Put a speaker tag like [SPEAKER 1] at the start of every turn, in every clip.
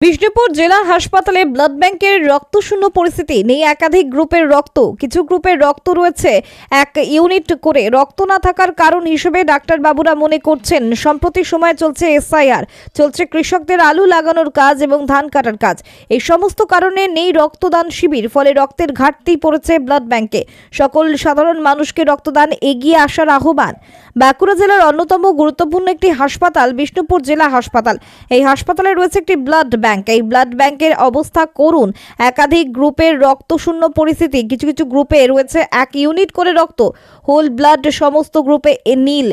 [SPEAKER 1] বিষ্ণুপুর জেলা হাসপাতালে ব্লাড ব্যাংকের রক্তশূন্য পরিস্থিতি নেই একাধিক গ্রুপের রক্ত, কিছু গ্রুপের রক্ত রয়েছে। এক ইউনিট করে রক্ত না থাকার কারণ হিসেবে ডাক্তার বাবুরা মনে করছেন, সম্প্রতি সময় চলছে এসআইআর। চলছে কৃষকদের আলু লাগানোর কাজ এবং ধান কাটার কাজ। এই সমস্ত কারণে নেই রক্তদান শিবির, ফলে রক্তের ঘাটতি পড়েছে ব্লাড ব্যাংকে। সকল সাধারণ মানুষকে রক্তদান এগিয়ে আসার আহ্বান। বাঁকুড়া জেলার অন্যতম গুরুত্বপূর্ণ একটি হাসপাতাল, বিষ্ণুপুর জেলা হাসপাতাল। এই হাসপাতালে রয়েছে একটি ব্লাড ব্যাংক। এই ব্লাড ব্যাংকের অবস্থা করুন। একাধিক গ্রুপের রক্তশূন্য পরিস্থিতি। কিছু কিছু গ্রুপে রয়েছে এক ইউনিট করে রক্ত। হোল ব্লাড সমস্ত গ্রুপে নীল।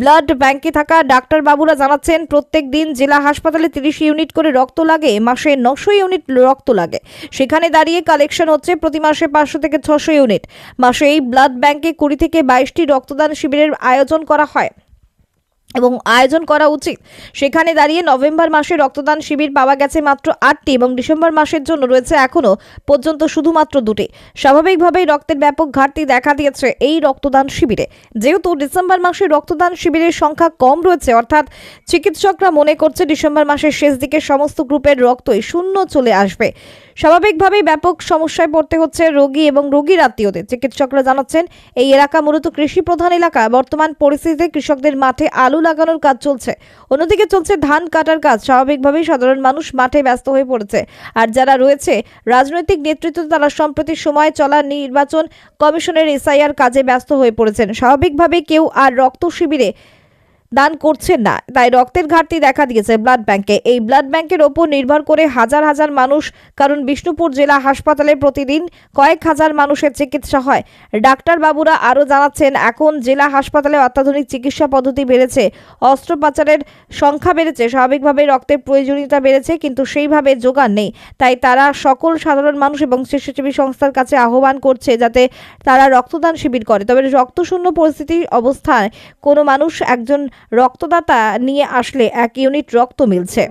[SPEAKER 1] ব্লাড ব্যাংকে থাকা ডাক্তার বাবুরা জানাচ্ছেন, প্রত্যেক দিন জেলা হাসপাতালে তিরিশ ইউনিট করে রক্ত লাগে, মাসে নশো ইউনিট রক্ত লাগে। সেখানে দাঁড়িয়ে কালেকশন হচ্ছে প্রতি মাসে পাঁচশো থেকে ছশো ইউনিট। মাসে এই ব্লাড ব্যাংকে কুড়ি থেকে বাইশটি রক্তদান শিবিরের আয়োজন করা হয়। এবং আয়োজন করা উচিত। সেখানে দাঁড়িয়ে নভেম্বর মাসে রক্তদান শিবির পাওয়া গেছে মাত্র আটটি এবং ডিসেম্বর মাসের জন্য রয়েছে এখনও পর্যন্ত শুধুমাত্র দুটি। স্বাভাবিকভাবেই রক্তের ব্যাপক ঘাটতি দেখা দিয়েছে এই রক্তদান শিবিরে। যেহেতু ডিসেম্বর মাসে রক্তদান শিবিরের সংখ্যা কম রয়েছে, অর্থাৎ চিকিৎসকরা মনে করছে ডিসেম্বর মাসের শেষ দিকে সমস্ত গ্রুপের রক্তই শূন্য চলে আসবে। স্বাভাবিকভাবেই ব্যাপক সমস্যায় পড়তে হচ্ছে রোগী এবং রোগীর আত্মীয়দের। চিকিৎসকরা জানাচ্ছেন, এই এলাকা মূলত কৃষি প্রধান এলাকা। বর্তমান পরিস্থিতিতে কৃষকদের মাঠে আলু লাগানোর কাজ চলছে। অন্যদিকে চলছে ধান কাটার কাজ। স্বাভাবিকভাবেই সাধারণ মানুষ মাঠে ব্যস্ত হয়ে পড়েছে। আর যারা রয়েছে, রাজনৈতিক নেতৃত্ব তারা সম্প্রতি সময় চলা নির্বাচন কমিশনের এসআইআর কাজে ব্যস্ত হয়ে পড়েছেন। স্বাভাবিকভাবেই কেউ আর রক্ত শিবিরে দান করছেন না। তাই রক্তের ঘাটতি দেখা দিয়েছে ব্লাড ব্যাংকে। এই ব্লাড ব্যাংকের ওপর নির্ভর করে হাজার হাজার মানুষ, কারণ বিষ্ণুপুর জেলা হাসপাতালে প্রতিদিন কয়েক হাজার মানুষের চিকিৎসা হয়। ডাক্তার বাবুরা আরও জানাচ্ছেন, এখন জেলা হাসপাতালে অত্যাধুনিক চিকিৎসা পদ্ধতি বেড়েছে। অস্ত্রোপচারের সংখ্যা বেড়েছে, স্বাভাবিকভাবে রক্তের প্রয়োজনীয়তা বেড়েছে, কিন্তু সেইভাবে যোগান নেই। তাই তারা সকল সাধারণ মানুষ এবং স্বেচ্ছাসেবী সংস্থার কাছে আহ্বান করছে যাতে তারা রক্তদান শিবির করে। তবে রক্তশূন্য পরিস্থিতির অবস্থায় কোনো মানুষ একজন রক্তদাতা নিয়ে আসলে এক ইউনিট রক্ত মিলছে।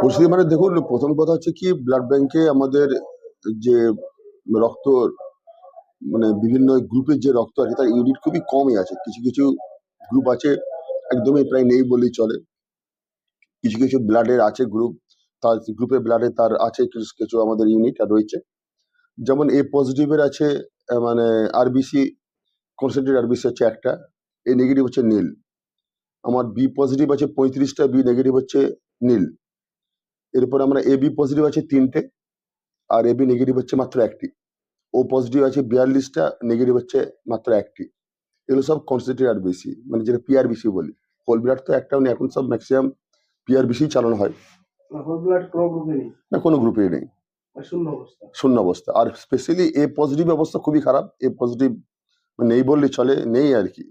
[SPEAKER 2] পরিস্থিতি
[SPEAKER 3] মানে দেখুন, প্রথম কথা হচ্ছে কি ব্লাড ব্যাংকে আমাদের যে রক্ত মানে বিভিন্ন গ্রুপের যে রক্ত আছে, তার ইউনিট খুবই কমই আছে। কিছু কিছু গ্রুপ আছে, একদমই প্রায় নেই বললেই চলে। কিছু কিছু ব্লাডের আছে গ্রুপ তার গ্রুপের ব্লাডে তার আছে কিছু কিছু আমাদের ইউনিট রয়েছে। যেমন এ পজিটিভের আছে মানে আরবিসি কনসেন্ট্রেট আরবিসি হচ্ছে একটা। এ নেগেটিভ হচ্ছে নীল। আমার বি পজিটিভ আছে পঁয়ত্রিশটা বি নেগেটিভ হচ্ছে নীল। এরপর আমরা এ বি পজিটিভ আছে তিনটে আর এ বি নেগেটিভ হচ্ছে মাত্র একটি। ও পজিটিভ আছে বিয়াল্লিশটা নেগেটিভ হচ্ছে মাত্র একটি। এগুলো সব কনসেন্ট্রেট আর বেশি মানে যেটা পিআরবিসি বলি। হোল ব্লাড তো একটাও নেই এখন সব ম্যাক্সিমাম পিআরবিসি চালানো হয়। না কোনো গ্রুপে নেই।
[SPEAKER 2] শূন্য অবস্থা।
[SPEAKER 3] আর স্পেশালি এ পজিটিভ অবস্থা খুবই খারাপ। এ পজিটিভ নেই বললে চলে নেই আর কি।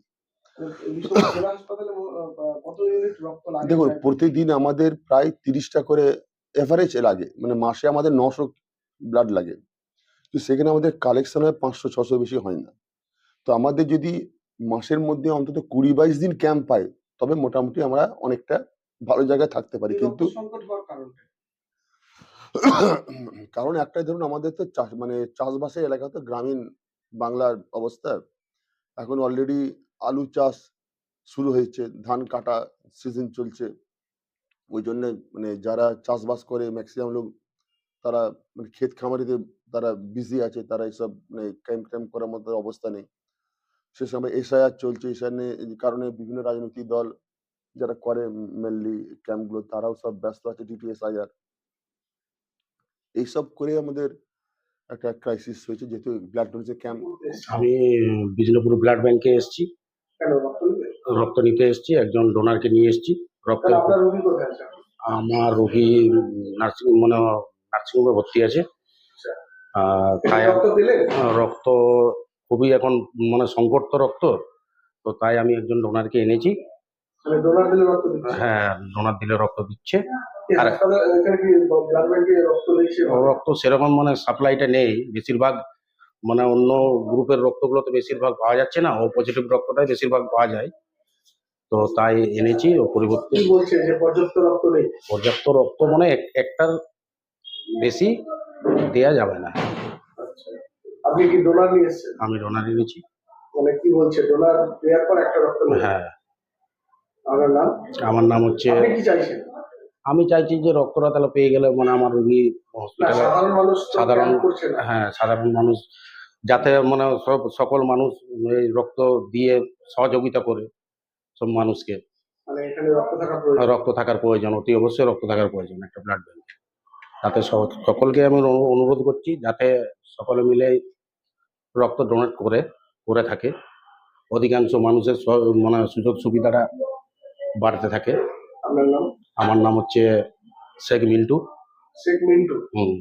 [SPEAKER 3] দেখুন প্রতিদিন আমাদের প্রায় তিরিশটা করে এভারেজ লাগে। মানে মাসে আমাদের নশো ব্লাড লাগে। তো সেখানে আমাদের কালেকশন হয় পাঁচশো ছশো বেশি হয় না। তো আমাদের যদি মাসের মধ্যে অন্তত কুড়ি বাইশ দিন ক্যাম্প পাই তবে মোটামুটি আমরা অনেকটা ভালো জায়গায় থাকতে পারি। কিন্তু কারণ একটাই ধরুন আমাদের তো চাষ মানে চাষবাসের এলাকা তো গ্রামীণ বাংলার অবস্থা। এখন অলরেডি আলু চাষ শুরু হয়েছে, ধান কাটা সিজন চলছে। ওই জন্য মানে যারা চাষবাস করে ম্যাক্সিমাম লোক, তারা মানে ক্ষেত খামারিতে তারা বিজি আছে, তারা এইসব মানে ক্যাম্প ট্যাম্প করার মতো অবস্থা নেই। সে সময় এসআইআর চলছে এসআইআর কারণে বিভিন্ন রাজনৈতিক দল যারা করে মেনলি ক্যাম্পগুলো, তারাও সব ব্যস্ত আছে ডিটি এসআইআর এইসব করে আমাদের একটা ক্রাইসিস হয়েছে, যেহেতু ব্লাড ডোনেশন ক্যাম্প
[SPEAKER 4] আমি বিষ্ণুপুর ব্লাড ব্যাংকে এসেছি।
[SPEAKER 2] রক্ত নিতে
[SPEAKER 4] এসেছি? একজন ডোনারকে নিয়ে এসেছি রক্ত আমার রোগী নার্সিং মানে নার্সিংহোমে ভর্তি আছে। আর তাই
[SPEAKER 2] রক্ত
[SPEAKER 4] আহ, রক্ত খুবই এখন মানে সংকট তো রক্ত তো তাই আমি একজন ডোনারকে এনেছি। হ্যাঁ ডোনার দিলে রক্ত দিচ্ছে। আর-
[SPEAKER 2] রক্ত
[SPEAKER 4] সেরকম মানে সাপ্লাইটা নেই বেশিরভাগ মানে অন্য গ্রুপের রক্তগুলো তো বেশিরভাগ পাওয়া যাচ্ছে না ও পজিটিভ রক্তটাই বেশিরভাগ পাওয়া যায়। তো তাই এনেছি ও পরিবর্তে
[SPEAKER 2] কি বলছে যে পর্যাপ্ত রক্ত নেই?
[SPEAKER 4] পর্যাপ্ত রক্ত মানে এক- একটার বেশি দেয়া যাবে না।
[SPEAKER 2] আচ্ছা। আপনি কি ডোনার
[SPEAKER 4] আমি ডোনার এনেছি।
[SPEAKER 2] মানে কি বলছে? ডোনার দেওয়ার পর একটা রক্ত
[SPEAKER 4] হ্যাঁ।
[SPEAKER 2] আপনার নাম?
[SPEAKER 4] আমার নাম হচ্ছে
[SPEAKER 2] আপনি কি চাইছেন?
[SPEAKER 4] আমি চাইছি যে রক্তটা তাহলে পেয়ে গেলে মানে আমার রোগী হসপিটালে
[SPEAKER 2] সাধারণ
[SPEAKER 4] হ্যাঁ সাধারণ মানুষ যাতে মানে সব সকল মানুষ এই রক্ত দিয়ে সহযোগিতা করে সব মানুষকে।
[SPEAKER 2] মানে রক্ত
[SPEAKER 4] থাকার প্রয়োজন। অতি অবশ্যই রক্ত থাকার প্রয়োজন একটা ব্লাড ব্যাংক তাতে সকলকে আমি অনুরোধ করছি যাতে সকলে মিলে রক্ত ডোনেট করে করে থাকে। অধিকাংশ মানুষের মানে সুযোগ সুবিধাটা বাড়তে থাকে।
[SPEAKER 2] আপনার নাম?
[SPEAKER 4] আমার নাম হচ্ছে শেখ মিন্টু।
[SPEAKER 2] শেখ মিন্টু।
[SPEAKER 4] হুম।